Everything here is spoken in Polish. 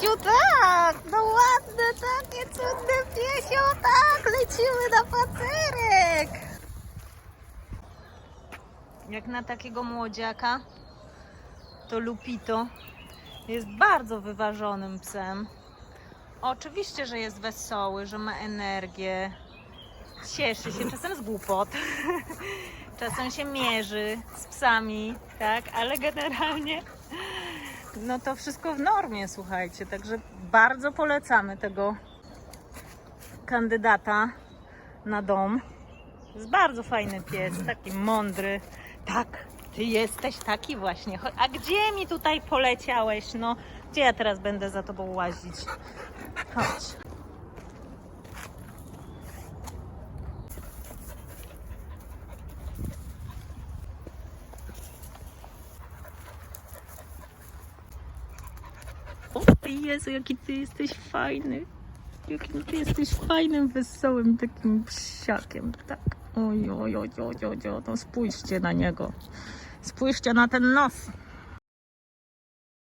Piesiu, tak! No ładne, takie cudne piesio, tak! Lecimy na pacerek! Jak na takiego młodziaka, to Lupito jest bardzo wyważonym psem. Oczywiście, że jest wesoły, że ma energię, cieszy się czasem z głupot, czasem się mierzy z psami, tak, ale generalnie no to wszystko w normie, słuchajcie, także bardzo polecamy tego kandydata na dom. Jest bardzo fajny pies, taki mądry. Tak, ty jesteś taki właśnie. A gdzie mi tutaj poleciałeś? No, gdzie ja teraz będę za tobą łazić? Chodź. O Jezu, jaki ty jesteś fajny. Jakim ty jesteś fajnym, wesołym takim psiakiem, tak. Oj, oj, oj, oj, oj, oj, no spójrzcie na niego. Spójrzcie na ten nos.